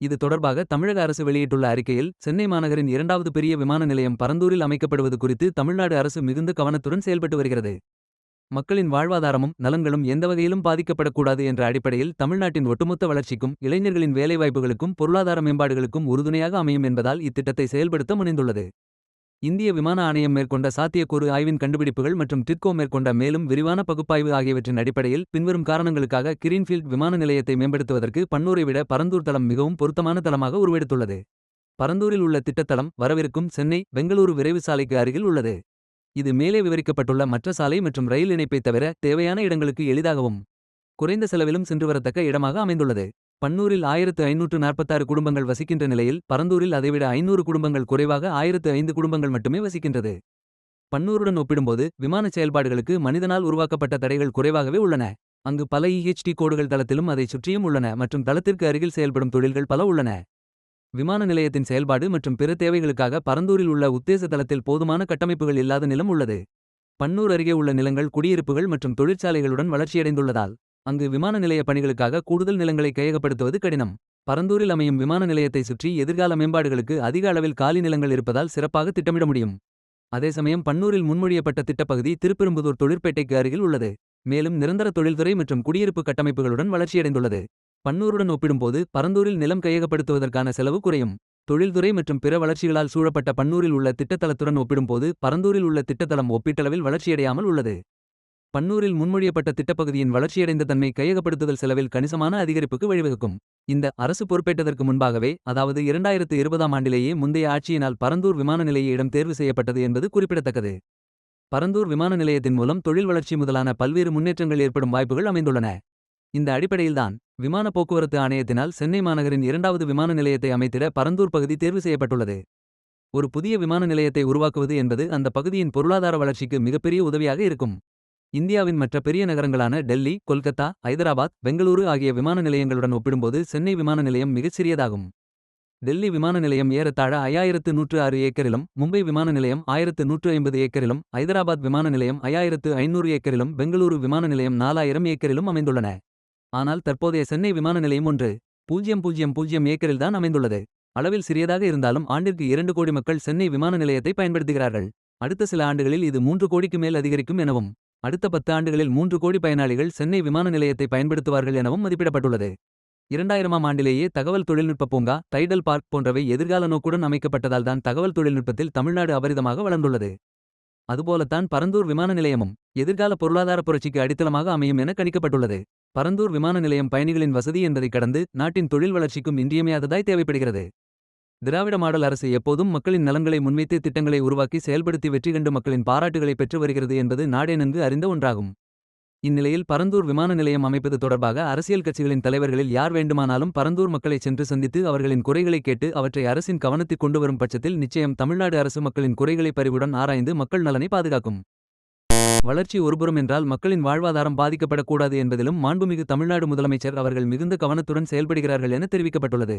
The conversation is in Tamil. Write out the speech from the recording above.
இது தொடர்பாக தமிழக அரசு வெளியிட்டுள்ள அறிக்கையில் சென்னை மாநகரின் இரண்டாவது பெரிய விமான நிலையம் பரந்தூரில் அமைக்கப்படுவது குறித்து தமிழ்நாடு அரசு மிகுந்த கவனத்துடன் செயல்பட்டு வருகிறது. மக்களின் வாழ்வாதாரமும் நலன்களும் எந்த வகையிலும் பாதிக்கப்படக்கூடாது என்ற அடிப்படையில் தமிழ்நாட்டின் ஒட்டுமொத்த வளர்ச்சிக்கும் இளைஞர்களின் வேலைவாய்ப்புகளுக்கும் பொருளாதார மேம்பாடுகளுக்கும் உறுதுணையாக அமையும் என்பதால் இத்திட்டத்தை செயல்படுத்த முனைந்துள்ளது. இந்திய விமான ஆணையம் மேற்கொண்ட சாத்தியக்கூறு ஆய்வின் கண்டுபிடிப்புகள் மற்றும் டிட்கோ மேற்கொண்ட மேலும் விரிவான பகுப்பாய்வு ஆகியவற்றின் அடிப்படையில் பின்வரும் காரணங்களுக்காக கிரீன்ஃபீல்ட் விமான நிலையத்தை மேம்படுத்துவதற்கு பன்னூரை விட பரந்தூர் தளம் மிகவும் பொருத்தமான தளமாக உருவெடுத்துள்ளது. பரந்தூரில் உள்ள திட்டத்தளம் வரவிருக்கும் சென்னை பெங்களூரு விரைவு சாலைக்கு அருகில் உள்ளது. இது மேலே விவரிக்கப்பட்டுள்ள மற்ற சாலை மற்றும் ரயில் இணைப்பை தவிர தேவையான இடங்களுக்கு எளிதாகவும் குறைந்த செலவிலும் சென்று வரத்தக்க இடமாக அமைந்துள்ளது. பன்னூரில் ஆயிரத்து ஐநூற்று நாற்பத்தாறு குடும்பங்கள் வசிக்கின்ற நிலையில் பரந்தூரில் அதைவிட ஐநூறு குடும்பங்கள் குறைவாக ஆயிரத்து ஐந்து குடும்பங்கள் மட்டுமே வசிக்கின்றது. பன்னூருடன் ஒப்பிடும்போது விமான செயல்பாடுகளுக்கு மனிதனால் உருவாக்கப்பட்ட தடைகள் குறைவாகவே உள்ளன. அங்கு பல இஹெச்டி கோடுகள் தளத்திலும் அதைச் சுற்றியும் உள்ளன மற்றும் தளத்திற்கு அருகில் செயல்படும் தொழில்கள் பல உள்ளன. விமான நிலையத்தின் செயல்பாடு மற்றும் பிற தேவைகளுக்காக பரந்தூரில் உள்ள உத்தேச தளத்தில் போதுமான கட்டமைப்புகள் இல்லாத நிலம் உள்ளது. பன்னூர் அருகே உள்ள நிலங்கள் குடியிருப்புகள் மற்றும் தொழிற்சாலைகளுடன் வளர்ச்சியடைந்துள்ளதால் அங்கு விமான நிலைய பணிகளுக்காக கூடுதல் நிலங்களை கையகப்படுத்துவது கடினம். பரந்தூரில் அமையும் விமான நிலையத்தை சுற்றி எதிர்கால மேம்பாடுகளுக்கு அதிக அளவில் காலி நிலங்கள் இருப்பதால் சிறப்பாக திட்டமிட முடியும். அதே சமயம் பன்னூரில் முன்மொழியப்பட்ட திட்டப்பகுதி திருப்பெரும்புதூர் தொழிற்பேட்டைக்கு அருகில் உள்ளது. மேலும் நிரந்தர தொழில்துறை மற்றும் குடியிருப்பு கட்டமைப்புகளுடன் வளர்ச்சியடைந்துள்ளது. பன்னூருடன் ஒப்பிடும்போது பரந்தூரில் நிலம் கையகப்படுத்துவதற்கான செலவு குறையும். தொழில்துறை மற்றும் பிற வளர்ச்சிகளால் சூழப்பட்ட பன்னூரில் உள்ள திட்டத்தளத்துடன் ஒப்பிடும்போது பரந்தூரில் உள்ள திட்டத்தளம் ஒப்பீட்டளவில் வளர்ச்சியடையாமல் உள்ளது. பன்னூரில் முன்மொழியப்பட்ட திட்டப்பகுதியின் வளர்ச்சியடைந்த தன்மை கையகப்படுத்துதல் செலவில் கணிசமான அதிகரிப்புக்கு வழிவகுக்கும். இந்த அரசு பொறுப்பேற்றதற்கு முன்பாகவே அதாவது இரண்டாயிரத்து இருபதாம் ஆண்டிலேயே முந்தைய ஆட்சியினால் பரந்தூர் விமான நிலைய இடம் தேர்வு செய்யப்பட்டது என்பது குறிப்பிடத்தக்கது. பரந்தூர் விமான நிலையத்தின் மூலம் தொழில் வளர்ச்சி முதலான பல்வேறு முன்னேற்றங்கள் ஏற்படும் வாய்ப்புகள் அமைந்துள்ளன. இந்த அடிப்படையில்தான் விமான போக்குவரத்து ஆணையத்தினால் சென்னை மாநகரின் இரண்டாவது விமான நிலையத்தை அமைத்திட பரந்தூர் பகுதி தேர்வு செய்யப்பட்டுள்ளது. ஒரு புதிய விமான நிலையத்தை உருவாக்குவது என்பது அந்த பகுதியின் பொருளாதார வளர்ச்சிக்கு மிகப்பெரிய உதவியாக இருக்கும். இந்தியாவின் மற்ற பெரிய நகரங்களான டெல்லி கொல்கத்தா ஐதராபாத் பெங்களூரு ஆகிய விமான நிலையங்களுடன் ஒப்பிடும்போது சென்னை விமான நிலையம் மிகச் சிறியதாகும். டெல்லி விமான நிலையம் ஏறத்தாழ ஐயாயிரத்து நூற்று ஆறு ஏக்கரிலும் மும்பை விமான நிலையம் ஆயிரத்து நூற்று ஐம்பது ஏக்கரிலும் ஐதராபாத் விமான நிலையம் ஐயாயிரத்து ஐநூறு ஏக்கரிலும் பெங்களூரு விமான நிலையம் நாலாயிரம் ஏக்கரிலும் அமைந்துள்ளன. ஆனால் தற்போதைய சென்னை விமான நிலையம் ஒன்று பூஜ்ஜியம் பூஜ்ஜியம் பூஜ்ஜியம் ஏக்கரில்தான் அமைந்துள்ளது. அளவில் சிறியதாக இருந்தாலும் ஆண்டிற்கு இரண்டு கோடி மக்கள் சென்னை விமான நிலையத்தை பயன்படுத்துகிறார்கள். அடுத்த சில ஆண்டுகளில் இது மூன்று கோடிக்கு மேல் அதிகரிக்கும் எனவும் அடுத்த பத்து ஆண்டுகளில் மூன்று கோடி பயனாளிகள் சென்னை விமான நிலையத்தை பயன்படுத்துவார்கள் எனவும் மதிப்பிடப்பட்டுள்ளது. இரண்டாயிரமாம் ஆண்டிலேயே தகவல் தொழில்நுட்ப பூங்கா டைடல் பார்க் போன்றவை எதிர்கால நோக்குடன் அமைக்கப்பட்டதால் தான் தகவல் தொழில்நுட்பத்தில் தமிழ்நாடு அபரிதமாக வளர்ந்துள்ளது. அதுபோலத்தான் பரந்தூர் விமான நிலையமும் எதிர்கால பொருளாதார புரட்சிக்கு அடித்தளமாக அமையும் என கணிக்கப்பட்டுள்ளது. பரந்தூர் விமான நிலையம் பயணிகளின் வசதி என்பதை கடந்து நாட்டின் தொழில் வளர்ச்சிக்கும் இன்றியமையாததாய் தேவைப்படுகிறது. திராவிட மாடல் அரசு எப்போதும் மக்களின் நலன்களை முன்வைத்து திட்டங்களை உருவாக்கி செயல்படுத்தி வெற்றி கண்டு மக்களின் பாராட்டுகளை பெற்று வருகிறது என்பது நாடே நன்கு அறிந்த ஒன்றாகும். இந்நிலையில் பரந்தூர் விமான நிலையம் அமைப்பது தொடர்பாக அரசியல் கட்சிகளின் தலைவர்களில் யார் வேண்டுமானாலும் பரந்தூர் மக்களை சென்று சந்தித்து அவர்களின் குறைகளை கேட்டு அவற்றை அரசின் கவனத்துக் கொண்டு வரும் பட்சத்தில் நிச்சயம் தமிழ்நாடு அரசு மக்களின் குறைகளை பறிவுடன் ஆராய்ந்து மக்கள் நலனை பாதுகாக்கும். வளர்ச்சி ஒருபுறம் என்றால் மக்களின் வாழ்வாதாரம் பாதிக்கப்படக்கூடாது என்பதிலும் மாண்புமிகு தமிழ்நாடு முதலமைச்சர் அவர்கள் மிகுந்த கவனத்துடன் செயல்படுகிறார்கள் என தெரிவிக்கப்பட்டுள்ளது.